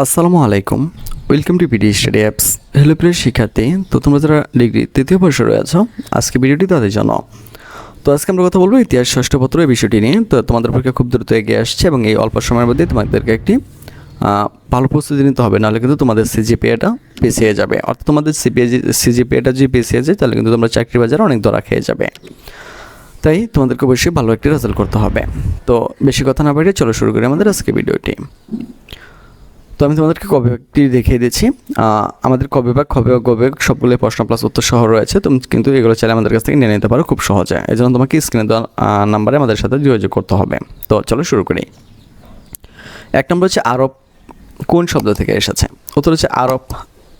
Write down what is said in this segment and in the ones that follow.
আসসালামু আলাইকুম। Welcome to PD study apps hello প্রিয় শিক্ষার্থী, তো তোমরা যারা ডিগ্রি তৃতীয় বর্ষে রয়েছ, আজকে ভিডিওটি তাদের জন্য। তো আজকে আমরা কথা বলব ইতিহাস ষষ্ঠ পত্র এই বিষয়টি নিয়ে। তো তোমাদের পরীক্ষা খুব দ্রুত এগিয়ে আসছে এবং এই অল্প সময়ের মধ্যে তোমাদেরকে একটি ভালো প্রস্তুতি নিতে হবে। নাহলে কিন্তু তোমাদের সিজিপিএটা পিছিয়ে যাবে। অর্থাৎ তোমাদের সিপিএ, সিজিপিএটা যদি পিছিয়ে যায়, তাহলে কিন্তু তোমরা চাকরি বাজারে অনেক দরা খেয়ে যাবে। তাই তোমাদেরকে অবশ্যই ভালো একটি রেজাল্ট করতে হবে। তো বেশি কথা না বাড়িয়ে চলো শুরু করি আমাদের আজকে ভিডিওটি। তো আমি তোমাদেরকে ক বিভাগটি দেখিয়ে দিচ্ছি। আমাদের কবে বিভাগ খ বিভাগ গ সবগুলো প্রশ্ন প্লাস উত্তর সহ রয়েছে। তুমি কিন্তু এগুলো চাইলে আমাদের কাছ থেকে নিয়ে নিতে পারো খুব সহজে। এই জন্য তোমাকে স্ক্রিনে দেওয়া নাম্বারে আমাদের সাথে যোগাযোগ করতে হবে। তো চলো শুরু করি। এক নম্বর হচ্ছে আরব কোন শব্দ থেকে এসেছে? উত্তর হচ্ছে আরব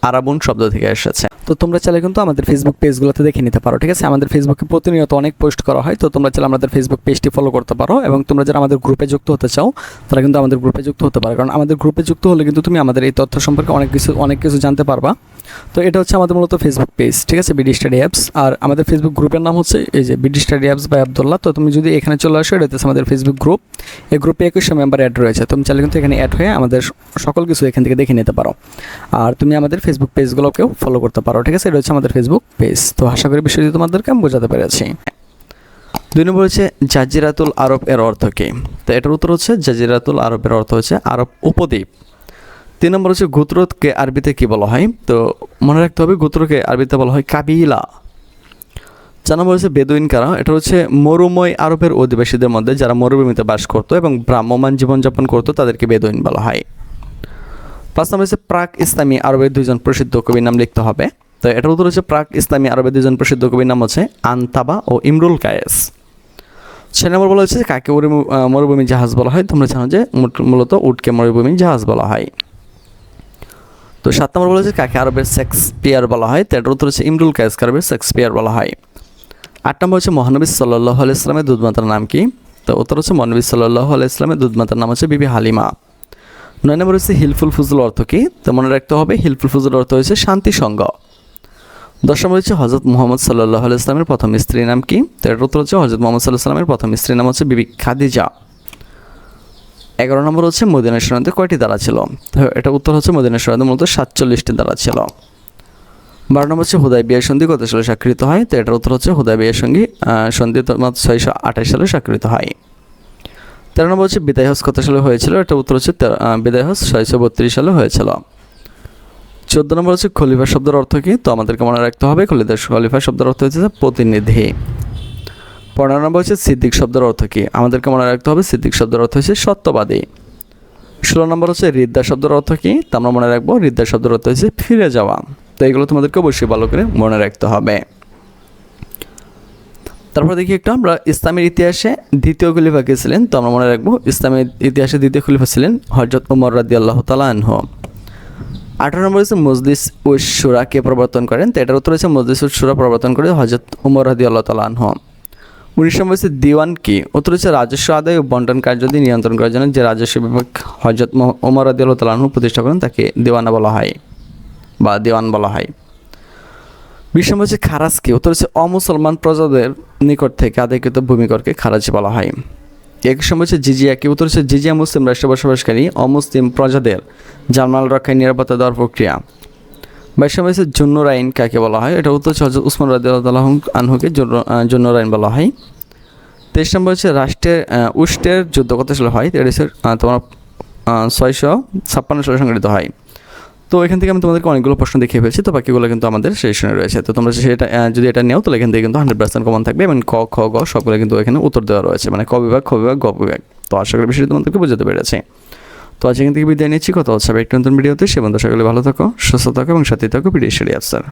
আরাবুন শব্দ থেকে এসেছে। তো তোমরা চাইলে কিন্তু আমাদের ফেসবুক পেজগুলোতে দেখে নিতে পারো, ঠিক আছে? আমাদের ফেসবুকে প্রতিনিয়ত অনেক পোস্ট করা হয়, তো তোমরা চাইলে আমাদের ফেসবুক পেজটি ফলো করতে পারো এবং তোমরা যারা আমাদের গ্রুপে যুক্ত হতে চাও, তারা কিন্তু আমাদের গ্রুপে যুক্ত হতে পারো। কারণ আমাদের গ্রুপে যুক্ত হলে কিন্তু তুমি আমাদের এই তথ্য সম্পর্কে অনেক কিছু অনেক কিছু জানতে পারবা। তো এটা হচ্ছে আমাদের মূলত ফেসবুক পেজ ঠিক আছে? বিডি স্টাডি অ্যাপস আর আমাদের ফেসবুক গ্রুপের নাম হচ্ছে এই যে BD study apps by Abdullah তো তুমি যদি এখানে চলে আসো এটা হচ্ছে আমাদের ফেসবুক গ্রুপ এই গ্রুপে একুশশো মেম্বার অ্যাড রয়েছে। তুমি চাইলে কিন্তু এখানে অ্যাড হয়ে আমাদের সকল কিছু এখান থেকে দেখে নিতে পারো। আর তুমি আমাদের ফেসবুক পেজগুলোকেও ফলো করতে পারো, ঠিক আছে? এটা হচ্ছে আমাদের ফেসবুক পেজ তো আশা করি বিষয়টি তোমাদেরকে আমি বোঝাতে পেরেছি। দুই নম্বর হচ্ছে জাজিরাতুল আরব এর অর্থ কী? তো এটার উত্তর হচ্ছে জাজিরাতুল আরবের অর্থ হচ্ছে আরব উপদ্বীপ। তিন নম্বর হচ্ছে গুতরতকে আরবিতে কি বলা হয়? তো মনে রাখতে হবে গোত্রকে আরবিতে বলা হয় কাবিলা। চার নম্বর হচ্ছে বেদুইন কারা? এটা হচ্ছে মরুময় আরবের অধিবাসীদের মধ্যে যারা মরুভূমিতে বাস করতো এবং ভ্রাম্যমান জীবনযাপন করতো, তাদেরকে বেদুইন বলা হয়। পাঁচ নম্বর হচ্ছে প্রাক ইসলামী আরবের দুইজন প্রসিদ্ধ কবির নাম লিখতে হবে। তো এটার উত্তর হচ্ছে প্রাক ইসলামী আরবের দুজন প্রসিদ্ধ কবির নাম হচ্ছে আনতাবা ও ইমরুল কায়েস। ছয় নম্বর বলা হচ্ছে কাকে মরুভূমি জাহাজ বলা হয়? তোমরা জানো যে মূল- মূলত উটকে মরুভূমি জাহাজ বলা হয়। তো সাত নম্বর বলা হচ্ছে কাকে আরবের শেক্সপিয়ার বলা হয়? তো এটার উত্তর হচ্ছে ইমরুল কায়েস আরবের শেক্সপিয়ার বলা হয়। আট নম্বর হচ্ছে মহানবী সাল্লাহ ইসলামের দুধমাতার নাম কি? তো উত্তর হচ্ছে মহানবী সাল্লাহ ইসলামের দুধমাতার নাম হচ্ছে বিবি হালিমা। নয় নম্বর হচ্ছে হিলফুল ফুজুল অর্থ কি? তো মনে রাখতে হবে হিলফুল ফুজুল অর্থ হচ্ছে শান্তি সঙ্গ। দশ নম্বর হচ্ছে হজরত মোহাম্মদ সাল্লাহ ইসলামের প্রথম স্ত্রীর নাম কি? তো এটার উত্তর হচ্ছে হজরত মোহাম্মদ সাল্লাহ সাল্লামের প্রথম স্ত্রীর নাম হচ্ছে বিবি খাদিজা। এগারো নম্বর হচ্ছে মদিনা সরাতে কয়টি দ্বারা ছিল? তো এটা উত্তর হচ্ছে মদিনা সরাতে মূলত সাতচল্লিশটি দ্বারা ছিল। বারো নম্বর হচ্ছে হুদায় বিয়ের সন্ধি কত সালে স্বাক্ষরিত হয়? তো এটার উত্তর হচ্ছে হুদায় বিয়ের সঙ্গী সন্ধি তোমার ছয়শো আঠাশ সালে স্বাক্ষরিত হয়। তেরো নম্বর হচ্ছে বিদায় হজ কত সালে হয়েছিল? এটা উত্তর হচ্ছে বিদায় হজ ছয়শো বত্রিশ সালে হয়েছিল। চোদ্দ নম্বর হচ্ছে খলিফা শব্দের অর্থ কী? তো আমাদেরকে মনে রাখতে হবে খলিফা শব্দের অর্থ হচ্ছে প্রতিনিধি। পনেরো নম্বর হচ্ছে সিদ্দিক শব্দের অর্থ কী? আমাদেরকে মনে রাখতে হবে সিদ্দিক শব্দের অর্থ হচ্ছে সত্যবাদী। ষোলো নম্বর হচ্ছে রিদ্দা শব্দের অর্থ কী? তা আমরা মনে রাখব রিদ্দা শব্দের অর্থ হচ্ছে ফিরে যাওয়া। তো এগুলো তোমাদেরকে অবশ্যই ভালো করে মনে রাখতে হবে। তারপর দেখি একটু আমরা ইসলামের ইতিহাসে দ্বিতীয় খলিফা কে ছিলেন? তো আমরা মনে রাখব ইসলামের ইতিহাসে দ্বিতীয় খলিফা ছিলেন হজরত উমর রাদি আল্লাহ তালাহ আঠারো নম্বর হচ্ছে মজলিস উশুরা কে প্রবর্তন করেন? তো এটার উত্তর হচ্ছে মজলিস উশুরা প্রবর্তন করে হজরত উমর রাদি আল্লাহ তালাহ উনিশ নম্বর হচ্ছে দিওয়ান কি? উত্তর হচ্ছে রাজস্ব আদায় ও বন্টন কার্যাদি নিয়ন্ত্রণ করার জন্য যে রাজস্ব বিভাগ হজরত মোহ- উমর রাদি আল্লাহ তালাহ প্রতিষ্ঠা করেন, তাকে দেওয়ানা বলা হয় বা দেওয়ান বলা হয়। বিশ নম্বর হচ্ছে খারাজ কি? উত্তর হচ্ছে অমুসলমান প্রজাদের নিকট থেকে আদায়কৃত ভূমিকরকে খারাজ বলা হয়। একুশ নম্বর হচ্ছে জিজিয়া কি? উত্তর হচ্ছে জিজিয়া মুসলিম রাষ্ট্রে বসবাসকারী অমুসলিম প্রজাদের জানমাল রক্ষায় নিরাপত্তা দেওয়ার প্রক্রিয়া। নম্বর হচ্ছে জুন্নুর আইন কাকে বলা হয়? এটা উত্তর হচ্ছে উসমান রাদিয়াল্লাহু আনহুকে জুন্নুর আইন বলা হয়। তেইশ নম্বর হচ্ছে রাষ্ট্রের উষ্টের যুদ্ধ কত সালে হয়? এটা হচ্ছে তোমার ছয়শো ছাপ্পান্ন সালে সংগঠিত হয়। তো এখান থেকে আমি তোমাদেরকে অনেকগুলো প্রশ্ন দেখিয়ে ফেলছি, তো বাকিগুলো কিন্তু আমাদের সেশনে রয়েছে। তো তোমরা সেটা যদি এটা নেও, তাহলে এখান থেকে কিন্তু হান্ড্রেড পার্সেন্ট কমন থাকবে এবং ক, খ, গ সবগুলো কিন্তু এখানে উত্তর দেওয়া রয়েছে। মানে ক বিভাগ, খ বিভাগ, গ বিভাগ। তো আশা করি বিষয়টি তোমাদেরকে বোঝাতে পেরেছে। তো আজ এখান থেকে বিদায় নিচ্ছি। কথা হচ্ছে একটু নতুন ভিডিওতে। সে বন্ধু সকলে ভালো থাকো, সুস্থ থাকো এবং সাথে থাকো ভিডিও সেরে আফসার